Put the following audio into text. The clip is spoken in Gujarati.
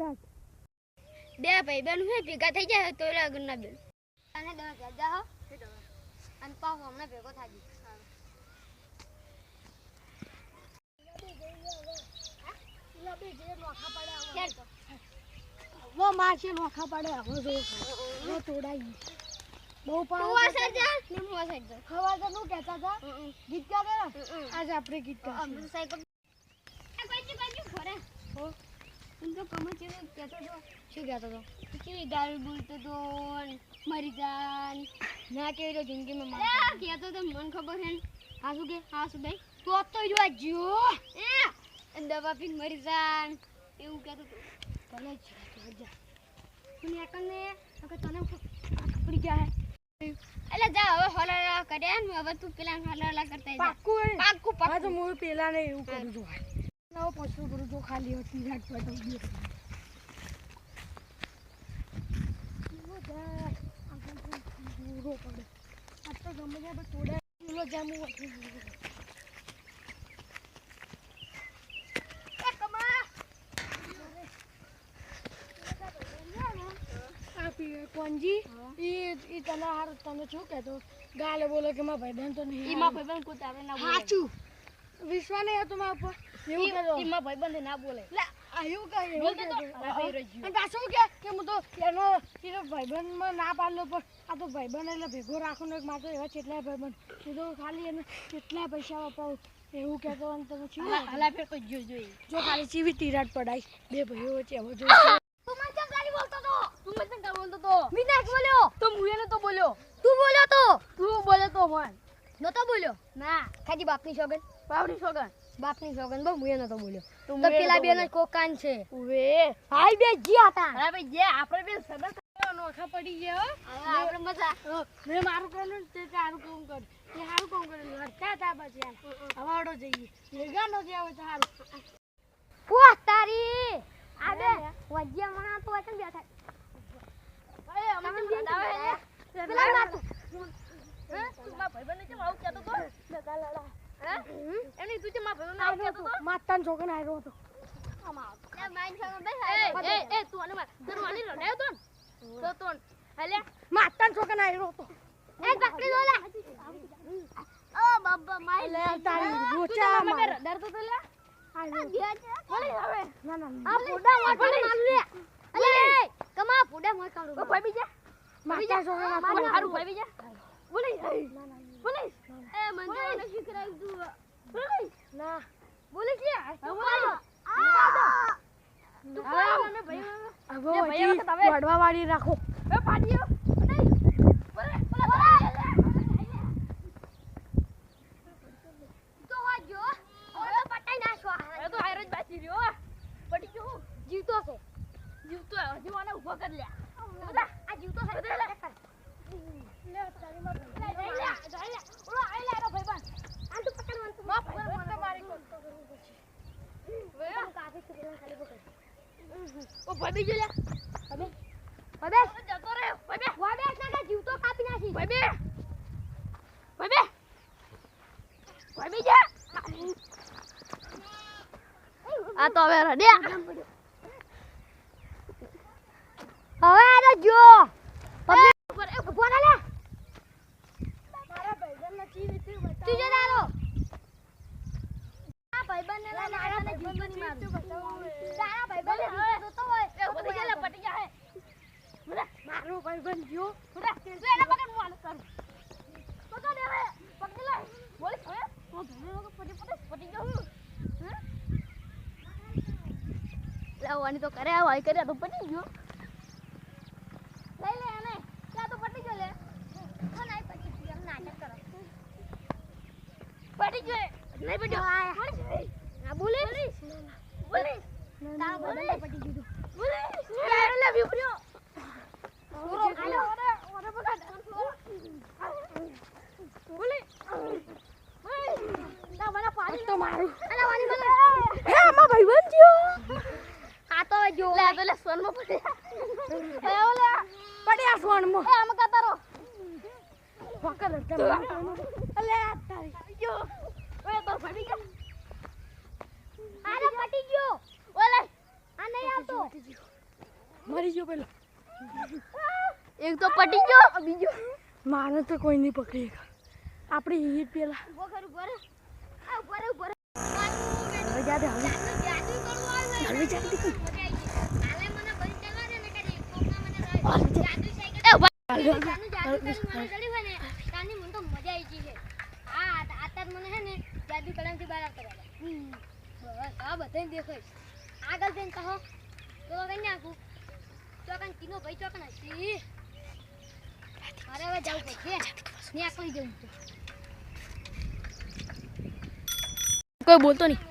સ્ટાર્ટ. બે ભાઈ બેન હોય ભેગા થઈ જાય તો લગ્ન ના બેન અને દસ જાજા હો અને પાછો હમણાં ભેગો થાજી વો મારશે નોખા પડે હવે જો. વો તોડાઈ. બહુ તું પાવ આ સાઈડ જા. ને મો સાઈડ જા. ખવા તો નું કહેતા હતા? ગીત ગાતા દે આજ આપણે ગીત અમરું સાયકલ એ બાજુ બાજુ ફરે. હો. હું તો કમર ચેવો કહેતો તો. શું કહેતો હતો કેવી ગાળ બોલતો તો? ને મરી જાન. ના કેવી તો જિંદગીમાં માર કહેતો તો મને ખબર છે હા શું કે? હા શું ભાઈ તો તો જોવા જ્યો એ! દવા પીને મરી જાન. એવું કહેતો તો. ભલે જ જા તું એકલ ને. અગર તને પડી ગયા એટલે જા હવે હલાલા કર્યા ને. હવે તું પેલા હલાલા કરતા જા. પાક્કું હા પાક્કું હું પેલા ને એવું કરું છું. નવો પછું કરું ખાલી હતી રાત પર પડે. આ તો ગમે ત્યાં જામું વધુ ઈ ઈ તને હાર તને શું કહેતો? ગાલે બોલો કે મારા ભાઈબંધ તો નહીં ઈમાં ભાઈબંધ કોઈ તારે ના બોલે સાચું વિશ્વાસ નહીં હતો મારા ઉપર. એવું ભાઈબંધ ના બોલે. લે આ એવું કહે એવું બોલતો તો. કહેતો. આ ભાઈ રજ્યું. અને પાછું કે કે હું તો એનો એનો ભાઈબંધમાં ના પાડલો પણ આ તો ભાઈબંધ એટલે ભેગો રાખો એવા કેટલાય ભાઈબંધ. હું તો ખાલી એને કેટલા પૈસા વપાવું એવું કહેતો અને તમે શું હલા ફેર કોઈ જો જોઈ જો ખાલી ચીવી તિરાટ પડાઈ બે ભાઈઓ વચ્ચે જો તું મને કેમ ગાલી બોલતો તો? તું મને કેમ બોલતો તો? વિનાશ બોલ્યો. તો હું એને તો બોલ્યો. તું બોલ્યો તો. તું બોલ્યો તો નતો બોલ્યો? ના. ખાલી બાપની સોગન બાપની સોગન બાપની સોગન બહુ મુએ નતો બોલ્યો. તો પેલા બેનો કોકાન છે. ઉવે. હાઈ બે જી હતા અરે ભાઈ જે આપણે બે સદા નોખા પડી ગયા આપણે મજા. મે મારું ને તે તારું કામ કર તે સારું કામ કર લડતા હતા પછી અવાડો હવાડો જઈએ ભેગા નો જે આવે સારું પોસ તારી આ બે વજ્યા મણા તો વચન બેઠા. અરે અમે આવે પેલા નાતું હે તું મારા ભાઈબંધને કેમ આવું કહેતો તો? લડા લડા હે? એની તું કેમ મારા ભાઈબંધને આવું કહેતો તો? માતાનો છોકરો આવ્યો હતો. એ માઈન સંગ બેસ એ એ તું આને માર તું આને લડાયો તો તો તો હાલે. માતાનો છોકરો આવ્યો હતો. એ પકડી લો. ઓ બાબા માઈ લે તારી ગોચા તો ડરતો તો લે. આવ્યો. બોલી હવે. ના ના આ ફોડા મોય કાઢું લે. અલે કમા ફોડા મોય કાઢું ભાઈ બીજા. માતાનો છોકરો મારું ભાઈ બીજા? બોલી ના ના બોલી એ મને તો શીખરાઈ તું બોલી ના બોલી કે બોલો આ આ અમે ભાઈ હવે લે ભાઈ, તમે. વડવા વાળી રાખો એ પાડીઓ જીવતો છે જીવતો હજી મને ઊભો કરી લે આ જીવતો છે લે તારી માં લે લે લે ઓલો આઈ લે ભાઈ બન આ તું પકડવાનું તું માફ કર મને મારી વે કાફી સુગલા ખાલી પકડ ઓ ભાઈ બીજો લે. હવે ભાઈ જતો રે ભાઈ બે વાડે જીવ તો કાપી નાખી. ભાઈ ભાઈ ભાઈ બીજા આ તો હવે રડ્યા. હવે આનો જો ઉપર એ ઊભો ના લે મારા ભાઈબંધને ચી રીતે તું જો તારો આ ભાઈબંધ ને લા નાના ને જીવન મારું તારા ભાઈબંધ ને જોતો હોય એ ઊભો થઈ જા પટી જા હે બોલે મારો એને પકડ કરું. પકડ હવે પકડી લે બોલ હવે? તો ધને લોકો પટી પટી જાઉં. લાવવાની તો કરે કરે પટી ગયો. લઈ લે એને. ત્યાં તો પડી ગયો લે. નહીં પટી ગયો એમ નાટક કરો. પડી ગયો નહીં પટ્યો આ બોલે બોલે તારા બોલે પડી ગયો બોલે યાર લે વિપર્યો પૂરો ખાલો ઓરે ઓરે પકડ બોલે બોલે ના મને પાડી તો મારું અલા વાની મને હે આમાં ભાઈબંધ જો આ તો પડ્યા. ઓલે પડ્યા ફોનમાં એ આમ કતારો પકડ અલે તારી. જો ઓય તો ફડી ગયો. આને પટી ગયો. ઓલે આને નહીં આવતો. મરી ગયો પેલો. એક તો પટી ગયો બીજો. મારે તો કોઈ નહીં પકડી આપણી હીટ પેલા. ઊભો કર ઊભો રે. આ ઊભો રે ઊભો રે. હવે જાતે હવે. જાદુ કરવું આગળ જઈને કહો. તો કઈ નાખું ચોકન તીનો ભાઈ ચોકન હસી મારે હવે જવું પડશે. ને કોઈ જવું કોઈ બોલતો નહીં.